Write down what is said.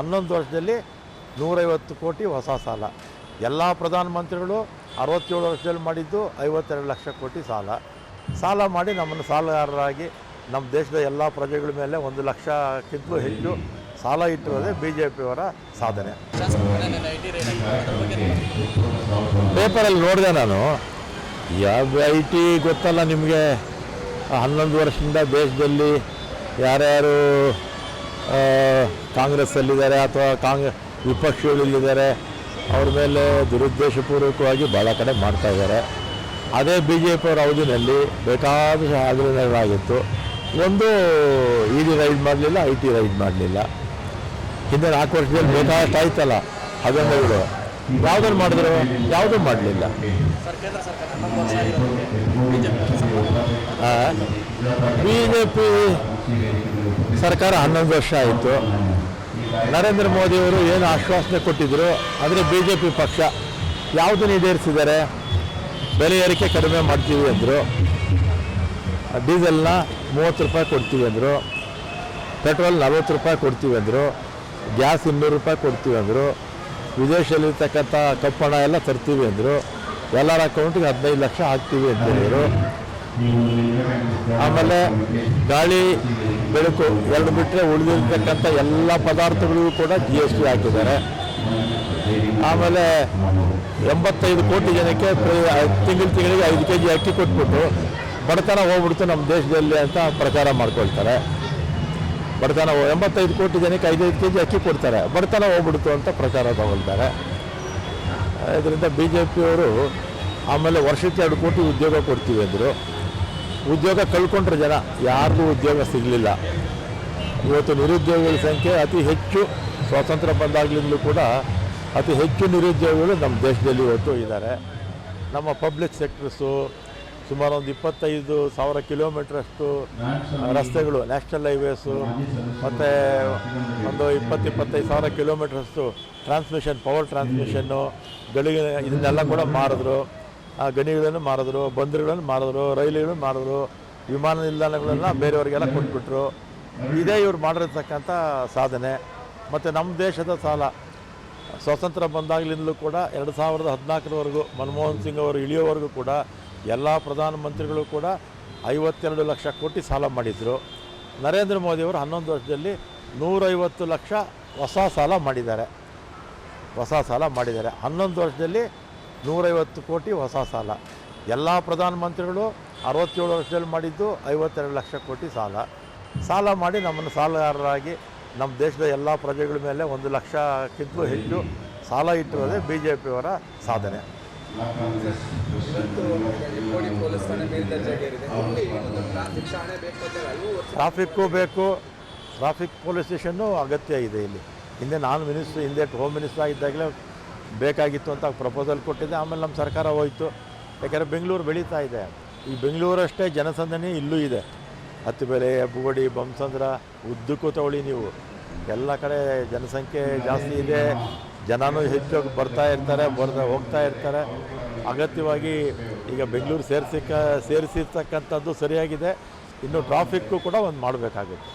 ಹನ್ನೊಂದು ವರ್ಷದಲ್ಲಿ ನೂರೈವತ್ತು ಕೋಟಿ ಹೊಸ ಸಾಲ. ಎಲ್ಲ ಪ್ರಧಾನಮಂತ್ರಿಗಳು ಅರವತ್ತೇಳು ವರ್ಷದಲ್ಲಿ ಮಾಡಿದ್ದು ಐವತ್ತೆರಡು ಲಕ್ಷ ಕೋಟಿ ಸಾಲ. ಸಾಲ ಮಾಡಿ ನಮ್ಮನ್ನು ಸಾಲಗಾರರಾಗಿ ನಮ್ಮ ದೇಶದ ಎಲ್ಲ ಪ್ರಜೆಗಳ ಮೇಲೆ ಒಂದು ಲಕ್ಷಕ್ಕಿಂತಲೂ ಹೆಚ್ಚು ಸಾಲ ಇಟ್ಟಿರೋದೇ ಬಿ ಜೆ ಪಿಯವರ ಸಾಧನೆ. ಪೇಪರಲ್ಲಿ ನೋಡಿದೆ ನಾನು. ಯಾವ ಐ ಟಿ ಗೊತ್ತಲ್ಲ ನಿಮಗೆ. ಹನ್ನೊಂದು ವರ್ಷದಿಂದ ದೇಶದಲ್ಲಿ ಯಾರ್ಯಾರು ಕಾಂಗ್ರೆಸ್ಸಲ್ಲಿದ್ದಾರೆ ಅಥವಾ ಕಾಂಗ್ರೆಸ್ ವಿಪಕ್ಷಗಳಲ್ಲಿದ್ದಾರೆ ಅವ್ರ ಮೇಲೆ ದುರುದ್ದೇಶಪೂರ್ವಕವಾಗಿ ಭಾಳ ಕಡೆ ಮಾಡ್ತಾ ಇದ್ದಾರೆ. ಅದೇ ಬಿ ಜೆ ಪಿಯವರ ಅವಧಿನಲ್ಲಿ ಬೇಕಾದಷ್ಟು ಆಗ್ರಹಗಳಾಗಿತ್ತು ಒಂದು ಇ ಡಿ ರೈಡ್ ಮಾಡಲಿಲ್ಲ ಐ ಟಿ ರೈಡ್ ಮಾಡಲಿಲ್ಲ. ಹಿಂದೆ ನಾಲ್ಕು ವರ್ಷದಲ್ಲಿ ಬೇಕಾದಷ್ಟು ಆಯ್ತಲ್ಲ ಹಗರಣಗಳು ಯಾವುದನ್ನು ಮಾಡಿದ್ರು? ಯಾವುದೂ ಮಾಡಲಿಲ್ಲ. ಬಿ ಜೆ ಪಿ ಸರ್ಕಾರ ಹನ್ನೊಂದು ವರ್ಷ ಆಯಿತು. ನರೇಂದ್ರ ಮೋದಿಯವರು ಏನು ಆಶ್ವಾಸನೆ ಕೊಟ್ಟಿದ್ದರು ಆದರೆ ಬಿ ಜೆ ಪಿ ಪಕ್ಷ ಯಾವುದನ್ನು ಈಡೇರಿಸಿದ್ದಾರೆ ಬೆಲೆ ಏರಿಕೆ ಕಡಿಮೆ ಮಾಡ್ತೀವಿ ಅಂದರು, ಡೀಸೆಲ್ನ ಮೂವತ್ತು ರೂಪಾಯಿ ಕೊಡ್ತೀವಿ ಅಂದರು, ಪೆಟ್ರೋಲ್ ನಲ್ವತ್ತು ರೂಪಾಯಿ ಕೊಡ್ತೀವಿ ಅಂದರು, ಗ್ಯಾಸ್ ಇನ್ನೂರು ರೂಪಾಯಿ ಕೊಡ್ತೀವಿ ಅಂದರು ವಿದೇಶದಲ್ಲಿರ್ತಕ್ಕಂಥ ಕಪ್ಪಣ ಎಲ್ಲ ತರ್ತೀವಿ ಅಂದರು, ಎಲ್ಲರ ಅಕೌಂಟಿಗೆ ಹದಿನೈದು ಲಕ್ಷ ಹಾಕ್ತೀವಿ ಅಂತ ಹೇಳಿದರು. ಆಮೇಲೆ ಗಾಳಿ, ಬೆಳಕು ಎರಡು ಬಿಟ್ಟರೆ ಉಳಿದಿರ್ತಕ್ಕಂಥ ಎಲ್ಲ ಪದಾರ್ಥಗಳಿಗೂ ಕೂಡ ಜಿ ಎಸ್ ಟಿ ಹಾಕಿದ್ದಾರೆ. ಆಮೇಲೆ ಎಂಬತ್ತೈದು ಕೋಟಿ ಜನಕ್ಕೆ ತಿಂಗಳು ತಿಂಗಳಿಗೆ ಐದು ಕೆ ಜಿ ಅಕ್ಕಿ ಕೊಟ್ಬಿಟ್ಟು ಬಡತನ ಹೋಗ್ಬಿಡ್ತು ನಮ್ಮ ದೇಶದಲ್ಲಿ ಅಂತ ಪ್ರಚಾರ ಮಾಡ್ಕೊಳ್ತಾರೆ. ಬಡತನ ಎಂಬತ್ತೈದು ಕೋಟಿ ಜನಕ್ಕೆ ಐದೈದು ಕೆ ಜಿ ಅಕ್ಕಿ ಕೊಡ್ತಾರೆ. ಬಡತನ ಹೋಗ್ಬಿಡ್ತು ಅಂತ ಪ್ರಚಾರ ತಗೊಳ್ತಾರೆ. ಇದರಿಂದ ಬಿ ಜೆ ಪಿಯವರು ಆಮೇಲೆ ವರ್ಷಕ್ಕೆ ಎರಡು ಕೋಟಿ ಉದ್ಯೋಗ ಕೊಡ್ತೀವಿ ಅಂದರು. ಉದ್ಯೋಗ ಕಳ್ಕೊಂಡ್ರೆ ಜನ, ಯಾರಿಗೂ ಉದ್ಯೋಗ ಸಿಗಲಿಲ್ಲ. ಇವತ್ತು ನಿರುದ್ಯೋಗಿಗಳ ಸಂಖ್ಯೆ ಅತಿ ಹೆಚ್ಚು, ಸ್ವಾತಂತ್ರ್ಯ ಬಂದಾಗಲಿಂದಲೂ ಕೂಡ ಅತಿ ಹೆಚ್ಚು ನಿರುದ್ಯೋಗಿಗಳು ನಮ್ಮ ದೇಶದಲ್ಲಿ ಇವತ್ತು ಇದ್ದಾರೆ. ನಮ್ಮ ಪಬ್ಲಿಕ್ ಸೆಕ್ಟರ್ಸು ಸುಮಾರು ಒಂದು ಇಪ್ಪತ್ತೈದು ಸಾವಿರ ಕಿಲೋಮೀಟ್ರಷ್ಟು ರಸ್ತೆಗಳು ನ್ಯಾಷನಲ್ ಹೈವೇಸು ಮತ್ತು ಒಂದು ಇಪ್ಪತ್ತು ಇಪ್ಪತ್ತೈದು ಸಾವಿರ ಕಿಲೋಮೀಟ್ರಷ್ಟು ಟ್ರಾನ್ಸ್ಮಿಷನ್ ಪವರ್ ಟ್ರಾನ್ಸ್ಮಿಷನ್ನು ಗಳಿಗೆ ಇದನ್ನೆಲ್ಲ ಕೂಡ ಮಾರಿದ್ರು. ಆ ಗಣಿಗಳನ್ನು ಮಾರಿದ್ರು, ಬಂದರುಗಳನ್ನು ಮಾರಿದ್ರು, ರೈಲುಗಳನ್ನು ಮಾರಿದ್ರು, ವಿಮಾನ ನಿಲ್ದಾಣಗಳನ್ನು ಬೇರೆಯವರಿಗೆಲ್ಲ ಕೊಟ್ಬಿಟ್ರು. ಇದೇ ಇವ್ರು ಮಾಡಿರ್ತಕ್ಕಂಥ ಸಾಧನೆ. ಮತ್ತು ನಮ್ಮ ದೇಶದ ಸಾಲ. ಸ್ವಾತಂತ್ರ್ಯ ಬಂದಾಗಲಿಂದಲೂ ಕೂಡ ಎರಡು ಸಾವಿರದ ಹದಿನಾಲ್ಕರವರೆಗೂ ಮನಮೋಹನ್ ಸಿಂಗ್ ಅವರು ಇಳಿಯೋವರೆಗೂ ಕೂಡ ಎಲ್ಲ ಪ್ರಧಾನಮಂತ್ರಿಗಳು ಕೂಡ ಐವತ್ತೆರಡು ಲಕ್ಷ ಕೋಟಿ ಸಾಲ ಮಾಡಿದರು. ನರೇಂದ್ರ ಮೋದಿಯವರು ಹನ್ನೊಂದು ವರ್ಷದಲ್ಲಿ ನೂರೈವತ್ತು ಲಕ್ಷ ಹೊಸ ಸಾಲ ಮಾಡಿದ್ದಾರೆ. ಹೊಸ ಸಾಲ ಮಾಡಿದ್ದಾರೆ. ಹನ್ನೊಂದು ವರ್ಷದಲ್ಲಿ ನೂರೈವತ್ತು ಕೋಟಿ ಹೊಸ ಸಾಲ. ಎಲ್ಲ ಪ್ರಧಾನಮಂತ್ರಿಗಳು ಅರವತ್ತೇಳು ವರ್ಷದಲ್ಲಿ ಮಾಡಿದ್ದು ಐವತ್ತೆರಡು ಲಕ್ಷ ಕೋಟಿ ಸಾಲ. ಸಾಲ ಮಾಡಿ ನಮ್ಮನ್ನು ಸಾಲಗಾರರಾಗಿ ನಮ್ಮ ದೇಶದ ಎಲ್ಲ ಪ್ರಜೆಗಳ ಮೇಲೆ ಒಂದು ಲಕ್ಷಕ್ಕಿಂತಲೂ ಹೆಚ್ಚು ಸಾಲ ಇಟ್ಟಿರೋದೇ ಬಿ ಜೆ ಪಿಯವರ ಸಾಧನೆ. ಟ್ರಾಫಿಕ್ಕು ಬೇಕು. ಟ್ರಾಫಿಕ್ ಪೊಲೀಸ್ ಸ್ಟೇಷನ್ನು ಅಗತ್ಯ ಇದೆ ಇಲ್ಲಿ. ಹಿಂದೆ ನಾನು ಮಿನಿಸ್ಟ್ರ್, ಹಿಂದೆ ಹೋಮ್ ಮಿನಿಸ್ಟರ್ ಆಗಿದ್ದಾಗಲೇ ಬೇಕಾಗಿತ್ತು ಅಂತ ಪ್ರಪೋಸಲ್ ಕೊಟ್ಟಿದ್ದೆ. ಆಮೇಲೆ ನಮ್ಮ ಸರ್ಕಾರ ಹೋಯಿತು. ಯಾಕೆಂದರೆ ಬೆಂಗಳೂರು ಬೆಳೀತಾ ಇದೆ. ಈ ಬೆಂಗಳೂರಷ್ಟೇ ಜನಸಂದಣಿ ಇಲ್ಲೂ ಇದೆ. ಹತ್ತಿಬೆಲೆ, ಬುಗಡಿ ಬಂಸಂದ್ರ ಉದ್ದಕ್ಕೂ ತಗೊಳ್ಳಿ ನೀವು. ಎಲ್ಲ ಕಡೆ ಜನಸಂಖ್ಯೆ ಜಾಸ್ತಿ ಇದೆ. ಜನನೂ ಹೆಚ್ಚು ಬರ್ತಾ ಇರ್ತಾರೆ ಬರ್ತಾ ಹೋಗ್ತಾ ಇರ್ತಾರೆ. ಅಗತ್ಯವಾಗಿ ಈಗ ಬೆಂಗಳೂರು ಸೇರಿಸಿಕ, ಸೇರಿಸಿರ್ತಕ್ಕಂಥದ್ದು ಸರಿಯಾಗಿದೆ. ಇನ್ನು ಟ್ರಾಫಿಕ್ಕು ಕೂಡ ಒಂದು ಮಾಡಬೇಕಾಗುತ್ತೆ.